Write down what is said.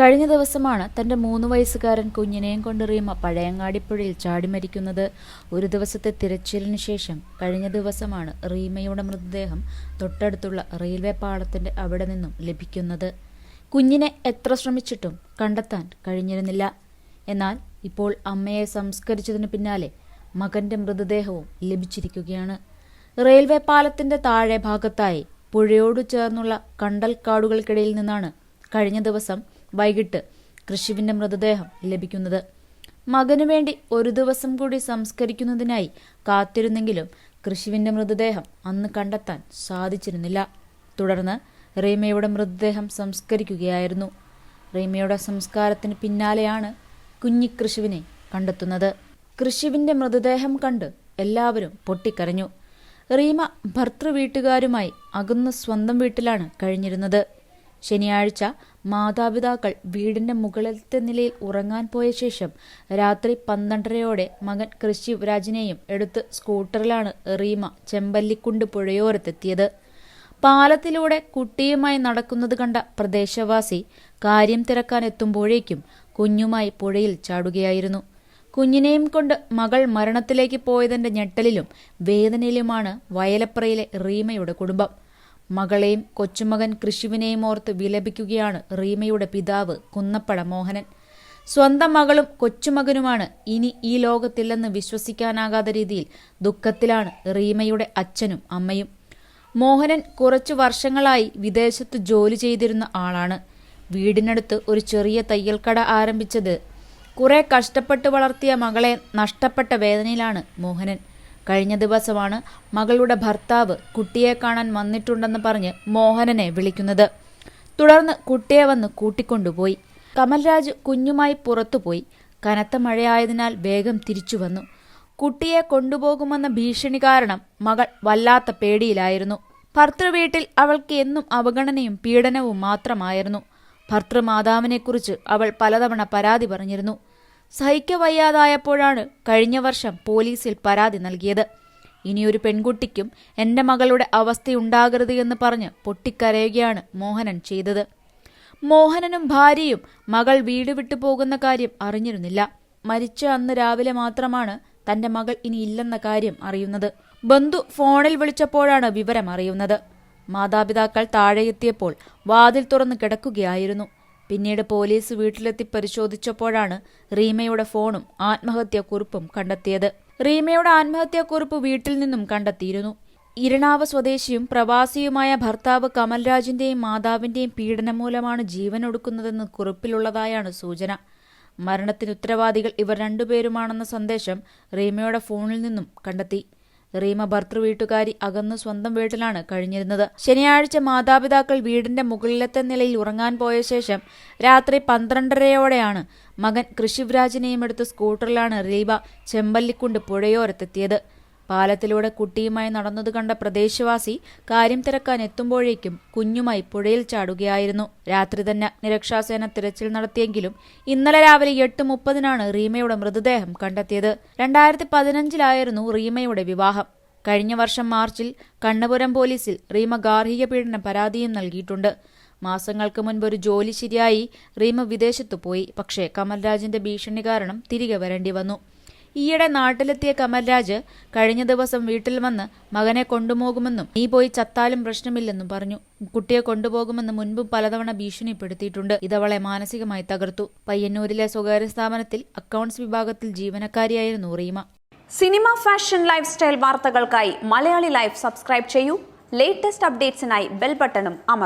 കഴിഞ്ഞ ദിവസമാണ് തന്റെ മൂന്ന് വയസ്സുകാരൻ കുഞ്ഞിനെയും കൊണ്ട് റീമ ചാടി മരിക്കുന്നത്. ഒരു ദിവസത്തെ തിരച്ചിലിന് ശേഷം കഴിഞ്ഞ ദിവസമാണ് റീമയുടെ മൃതദേഹം തൊട്ടടുത്തുള്ള റെയിൽവേ പാളത്തിന്റെ അവിടെ നിന്നും ലഭിക്കുന്നത്. കുഞ്ഞിനെ എത്ര ശ്രമിച്ചിട്ടും കണ്ടെത്താൻ കഴിഞ്ഞിരുന്നില്ല. എന്നാൽ ഇപ്പോൾ അമ്മയെ സംസ്കരിച്ചതിന് പിന്നാലെ മകന്റെ മൃതദേഹവും ലഭിച്ചിരിക്കുകയാണ്. റെയിൽവേ പാലത്തിന്റെ താഴെ ഭാഗത്തായി പുഴയോട് ചേർന്നുള്ള കണ്ടൽക്കാടുകൾക്കിടയിൽ നിന്നാണ് കഴിഞ്ഞ ദിവസം വൈകിട്ട് കൃഷിവിന്റെ മൃതദേഹം ലഭിക്കുന്നത്. മകനു വേണ്ടി ഒരു ദിവസം കൂടി സംസ്കരിക്കുന്നതിനായി കാത്തിരുന്നെങ്കിലും കൃഷിവിന്റെ മൃതദേഹം അന്ന് കണ്ടെത്താൻ സാധിച്ചിരുന്നില്ല. തുടർന്ന് റീമയുടെ മൃതദേഹം സംസ്കരിക്കുകയായിരുന്നു. റീമയുടെ സംസ്കാരത്തിന് പിന്നാലെയാണ് കുഞ്ഞി കൃഷിവിനെ കണ്ടെത്തുന്നത്. കൃഷിവിന്റെ മൃതദേഹം കണ്ട് എല്ലാവരും പൊട്ടിക്കരഞ്ഞു. റീമ ഭർത്തൃ വീട്ടുകാരുമായി അകന്ന് സ്വന്തം വീട്ടിലാണ് കഴിഞ്ഞിരുന്നത്. ശനിയാഴ്ച മാതാപിതാക്കൾ വീടിന്റെ മുകളിലത്തെ നിലയിൽ ഉറങ്ങാൻ പോയ ശേഷം രാത്രി പന്ത്രണ്ടരയോടെ മകൻ കൃഷി രാജിനെയും എടുത്ത് സ്കൂട്ടറിലാണ് റീമ ചെമ്പല്ലിക്കുണ്ട് പുഴയോരത്തെത്തിയത്. പാലത്തിലൂടെ കുട്ടിയുമായി നടക്കുന്നത് കണ്ട പ്രദേശവാസി കാര്യം തിരക്കാൻ എത്തുമ്പോഴേക്കും കുഞ്ഞുമായി പുഴയിൽ ചാടുകയായിരുന്നു. കുഞ്ഞിനെയും കൊണ്ട് മകൾ മരണത്തിലേക്ക് പോയതിന്റെ ഞെട്ടലിലും വേദനയിലുമാണ് വയലപ്രയിലെ റീമയുടെ കുടുംബം. മകളെയും കൊച്ചുമകൻ കൃഷിവിനെയും ഓർത്ത് വിലപിക്കുകയാണ് റീമയുടെ പിതാവ് കുന്നപ്പട മോഹനൻ. സ്വന്തം മകളും കൊച്ചുമകനുമാണ് ഇനി ഈ ലോകത്തില്ലെന്ന് വിശ്വസിക്കാനാകാത്ത രീതിയിൽ ദുഃഖത്തിലാണ് റീമയുടെ അച്ഛനും അമ്മയും. മോഹനൻ കുറച്ചു വർഷങ്ങളായി വിദേശത്ത് ജോലി ചെയ്തിരുന്ന ആളാണ്. വീടിനടുത്ത് ഒരു ചെറിയ തയ്യൽക്കട ആരംഭിച്ചത്. കുറെ കഷ്ടപ്പെട്ട് വളർത്തിയ മകളെ നഷ്ടപ്പെട്ട വേദനയിലാണ് മോഹനൻ. കഴിഞ്ഞ ദിവസമാണ് മകളുടെ ഭർത്താവ് കുട്ടിയെ കാണാൻ വന്നിട്ടുണ്ടെന്ന് പറഞ്ഞ് മോഹനനെ വിളിക്കുന്നത്. തുടർന്ന് കുട്ടിയെ വന്ന് കൂട്ടിക്കൊണ്ടുപോയി. കമൽരാജ് കുഞ്ഞുമായി പുറത്തുപോയി. കനത്ത മഴയായതിനാൽ വേഗം തിരിച്ചു വന്നു. കുട്ടിയെ കൊണ്ടുപോകുമെന്ന ഭീഷണി കാരണം മകൾ വല്ലാത്ത പേടിയിലായിരുന്നു. ഭർത്തൃവീട്ടിൽ അവൾക്ക് എന്നും അവഗണനയും പീഡനവും മാത്രമായിരുന്നു. ഭർത്തൃമാതാവിനെക്കുറിച്ച് അവൾ പലതവണ പരാതി പറഞ്ഞിരുന്നു. സഹിക്കവയ്യാതായപ്പോഴാണ് കഴിഞ്ഞ വർഷം പോലീസിൽ പരാതി നൽകിയത്. ഇനിയൊരു പെൺകുട്ടിക്കും എന്റെ മകളുടെ അവസ്ഥയുണ്ടാകരുത് എന്ന് പറഞ്ഞ് പൊട്ടിക്കരയുകയാണ് മോഹനൻ ചെയ്തത്. മോഹനനും ഭാര്യയും മകൾ വീട് വിട്ടു പോകുന്ന കാര്യം അറിഞ്ഞിരുന്നില്ല. മരിച്ച അന്ന് രാവിലെ മാത്രമാണ് തന്റെ മകൾ ഇനി ഇല്ലെന്ന കാര്യം അറിയുന്നത്. ബന്ധു ഫോണിൽ വിളിച്ചപ്പോഴാണ് വിവരം അറിയുന്നത് മാതാപിതാക്കൾ താഴെയെത്തിയപ്പോൾ വാതിൽ തുറന്ന് കിടക്കുകയായിരുന്നു. പിന്നീട് പോലീസ് വീട്ടിലെത്തി പരിശോധിച്ചപ്പോഴാണ് റീമയുടെ ഫോണും ആത്മഹത്യാക്കുറിപ്പും കണ്ടെത്തിയത്. റീമയുടെ ആത്മഹത്യാക്കുറിപ്പ് വീട്ടിൽ നിന്നും കണ്ടെത്തിയിരുന്നു. ഇരണാവ് സ്വദേശിയും പ്രവാസിയുമായ ഭർത്താവ് കമൽരാജിന്റെയും മാതാവിന്റെയും പീഡനം മൂലമാണ് ജീവൻ ഒടുക്കുന്നതെന്ന് കുറിപ്പിലുള്ളതായാണ് സൂചന. മരണത്തിന് ഉത്തരവാദികൾ ഇവർ രണ്ടുപേരുമാണെന്ന സന്ദേശം റീമയുടെ ഫോണിൽ നിന്നും കണ്ടെത്തി. റീമ ഭർത്തൃ വീട്ടുകാരി അകന്നു സ്വന്തം വീട്ടിലാണ് കഴിഞ്ഞിരുന്നത്. ശനിയാഴ്ച മാതാപിതാക്കൾ വീടിന്റെ മുകളിലത്തെ നിലയിൽ ഉറങ്ങാൻ പോയ ശേഷം രാത്രി പന്ത്രണ്ടരയോടെയാണ് മകൻ കൃഷിവ്രാജിനെയും എടുത്ത് സ്കൂട്ടറിലാണ് റീബ ചെമ്പല്ലിക്കുണ്ട് പുഴയോരത്തെത്തിയത്. പാലത്തിലൂടെ കുട്ടിയുമായി നടന്നത് കണ്ട പ്രദേശവാസി കാര്യം തിരക്കാൻ എത്തുമ്പോഴേക്കും കുഞ്ഞുമായി പുഴയിൽ ചാടുകയായിരുന്നു. രാത്രി തന്നെ നിരക്ഷാസേന തിരച്ചിൽ നടത്തിയെങ്കിലും ഇന്നലെ രാവിലെ എട്ട് മുപ്പതിനാണ് റീമയുടെ മൃതദേഹം കണ്ടെത്തിയത്. രണ്ടായിരത്തി പതിനഞ്ചിലായിരുന്നു റീമയുടെ വിവാഹം. കഴിഞ്ഞ വർഷം മാർച്ചിൽ കണ്ണപുരം പോലീസിൽ റീമ ഗാർഹിക പീഡന പരാതിയും നൽകിയിട്ടുണ്ട്. മാസങ്ങൾക്ക് മുൻപ് ഒരു ജോലി ശരിയായി റീമ വിദേശത്തു പോയി. പക്ഷേ കമൽരാജിന്റെ ഭീഷണി കാരണം തിരികെ വരേണ്ടി വന്നു. ഈയിടെ നാട്ടിലെത്തിയ കമൽരാജ് കഴിഞ്ഞ ദിവസം വീട്ടിൽ വന്ന് മകനെ കൊണ്ടുപോകുമെന്നും നീ പോയി ചത്താലും പ്രശ്നമില്ലെന്നും പറഞ്ഞു. കുട്ടിയെ കൊണ്ടുപോകുമെന്ന് മുൻപും പലതവണ ഭീഷണിപ്പെടുത്തിയിട്ടുണ്ട്. ഇതവളെ മാനസികമായി തകർത്തു. പയ്യന്നൂരിലെ സ്വകാര്യ സ്ഥാപനത്തിൽ അക്കൗണ്ട്സ് വിഭാഗത്തിൽ ജീവനക്കാരിയായിരുന്നു Reema. Cinema fashion lifestyle വാർത്തകൾക്കായി മലയാളി ലൈഫ് സബ്സ്ക്രൈബ് ചെയ്യൂ. ലേറ്റസ്റ്റ് അപ്ഡേറ്റ്സിനായി ബെൽ ബട്ടണും അമർ